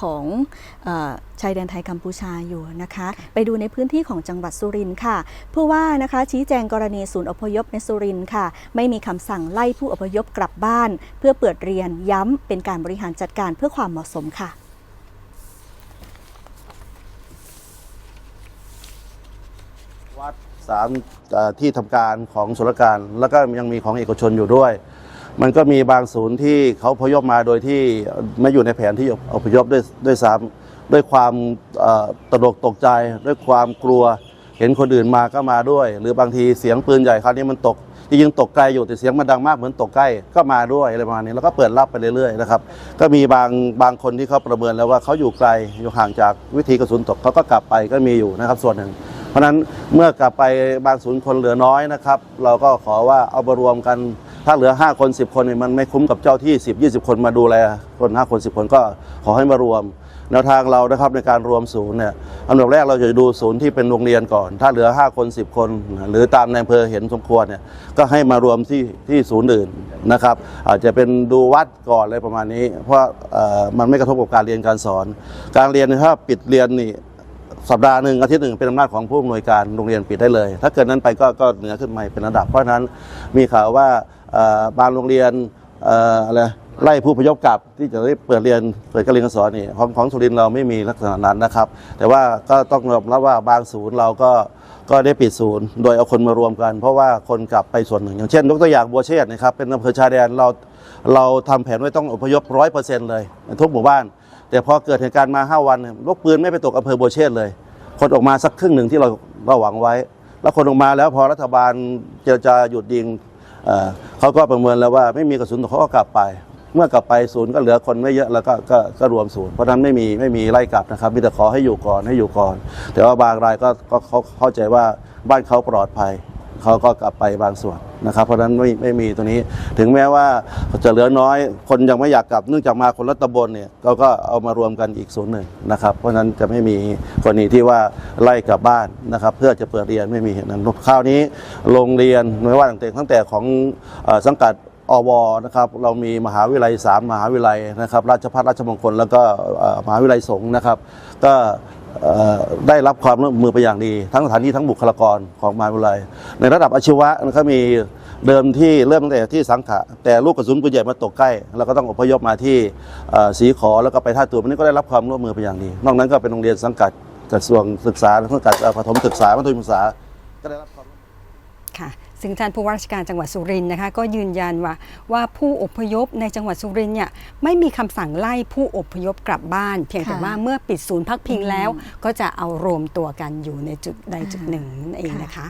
ของเออชายแดนไทยกัมพูชาอยู่นะคะ ไปดูในพื้นที่ของจังหวัดสุรินทร์ค่ะผู้ว่านะคะชี้แจงกรณีศูนย์อพยพในสุรินทร์ค่ะ ไม่มีคำสั่งไล่ผู้อพยพกลับบ้าน เพื่อเปิดเรียนย้ำเป็นการบริหารจัดการเพื่อความเหมาะสมค่ะวัดสามเอ่อที่ทำการของสุรการ แล้วก็ยังมีของเอกชนอยู่ด้วย มันก็มีบางศูนย์ที่เขาพยพมาโดยที่ไม่อยู่ในแผนที่อพยพด้วยด้วยซ้ำด้วยความตระหนกตกใจ ด้วยความกลัว เห็นคนอื่นมาก็มาด้วย หรือบางทีเสียงปืนใหญ่คราวนี้มันตกจริงๆตกไกลอยู่แต่เสียงมันดังมากเหมือนตกใกล้ก็มาด้วยอะไรประมาณนี้แล้วก็เปิดรับไปเรื่อยๆนะครับก็มีบางบางคนที่เขาประเมินแล้วว่าเขาอยู่ไกลอยู่ห่างจากวิธีกระสุนตกเขาก็กลับไปก็มีอยู่นะครับส่วนหนึ่ง เพราะฉะนั้นเมื่อกลับไปบางศูนย์คนเหลือน้อยนะครับ เราก็ขอว่าเอามารวมกัน ถ้าเหลือ 5 คน 10 คนเนี่ยมันไม่คุ้มกับเจ้าที่ 10 20 คนมาดูแลคน 5 คน 10 คนก็ขอให้มารวม แนวทางเรานะครับในการรวมศูนย์เนี่ยอันดับแรกเราจะดูศูนย์ที่เป็นโรงเรียนก่อน ถ้าเหลือ 5 คน 10 คน หรือตามในอำเภอเห็นสมควรเนี่ยก็ให้มารวมที่ที่ศูนย์อื่นนะครับ อาจจะเป็นดูวัดก่อนอะไรประมาณนี้ เพราะมันไม่กระทบกับการเรียนการสอน การเรียนถ้าปิดเรียนนี่สัปดาห์หนึ่งอาทิตย์หนึ่งเป็นอำนาจของผู้อำนวยการโรงเรียนปิดได้เลย ถ้าเกิดนั้นไปก็ก็เหนือขึ้นมาเป็นระดับ เพราะฉะนั้นมีข่าวว่า บางโรงเรียนอะไรไล่ผู้พยพกลับที่จะได้เปิดเรียนเปิดการเรียนการสอนนี่ของของสุรินทร์เราไม่มีลักษณะนั้นนะครับ แต่ว่าก็ต้องยอมรับว่าบางศูนย์เราก็ก็ได้ปิดศูนย์ โดยเอาคนมารวมกัน เพราะว่าคนกลับไปส่วนหนึ่ง อย่างเช่นยกตัวอย่างบัวเชษฐ์นะครับเป็นอำเภอชายแดนเราเราทำแผนไว้ต้องอพยพร้อยเปอร์เซ็นต์เลย ทุกหมู่บ้าน แต่พอเกิดเหตุการณ์มา 5 วันลูกปืนไม่ไปตกอำเภอบัวเชษฐ์เลย คนออกมาสักครึ่งหนึ่งที่เราเราหวังไว้ แล้วคนออกมาแล้วพอรัฐบาลเจรจาหยุดยิง เขาก็ประเมินแล้วว่าไม่มีกระสุนเขาก็กลับไป เมื่อกลับไปศูนย์ก็เหลือคนไม่เยอะแล้วก็ก็ก็รวมศูนย์เพราะฉะนั้นไม่มีไม่มีไล่กลับนะครับมีแต่ขอให้อยู่ก่อนให้อยู่ก่อน แต่ว่าบางรายก็ก็เขาเข้าใจว่าบ้านเขาปลอดภัย เขาก็กลับไปบางส่วนนะครับ เพราะฉะนั้นไม่ไม่มีตรงนี้ ถึงแม้ว่าจะเหลือน้อยคนยังไม่อยากกลับเนื่องจากมาคนละตำบลเนี่ยเราก็เอามารวมกันอีกศูนย์หนึ่งนะครับ เพราะฉะนั้นจะไม่มีกรณีที่ว่าไล่กลับบ้านนะครับ เพื่อจะเปิดเรียนไม่มีเหตุนั้นคราวนี้โรงเรียนไม่ว่าตั้งแต่ตั้งแต่ของอสังกัดอวนะครับเรามีมหาวิทยาลัยสามมหาวิทยาลัยนะครับ ราชภัฏราชมงคลแล้วก็มหาวิทยาลัยสงฆ์นะครับ ก็ ได้รับความร่วมมือไปอย่างดี ทั้งสถานที่ทั้งบุคลากรของมหาวิทยาลัย ในระดับอาชีวะนะครับมีเดิมที่เริ่มตั้งแต่ที่สังขะแต่ลูกกระสุนปืนใหญ่มาตกใกล้ แล้วก็ต้องอพยพมาที่สีขอแล้วก็ไปท่าตูมอันนี้ก็ได้รับความร่วมมือไปอย่างดี นอกนั้นก็เป็นโรงเรียนสังกัดกระทรวงศึกษาสังกัดเอ่อปรมศึกษามัธยมศึกษาก็ได้รับความร่วมมือค่ะ ซึ่งท่านผู้ว่าราชการจังหวัดสุรินทร์นะคะก็ยืนยันว่าว่าผู้อพยพในจังหวัดสุรินทร์เนี่ยไม่มีคำสั่งไล่ผู้อพยพกลับบ้าน เพียงแต่ค่ะว่าเมื่อปิดศูนย์พักพิงแล้ว ก็จะเอารวมตัวกันอยู่ในจุดใดจุดหนึ่งนั่นเองนะคะ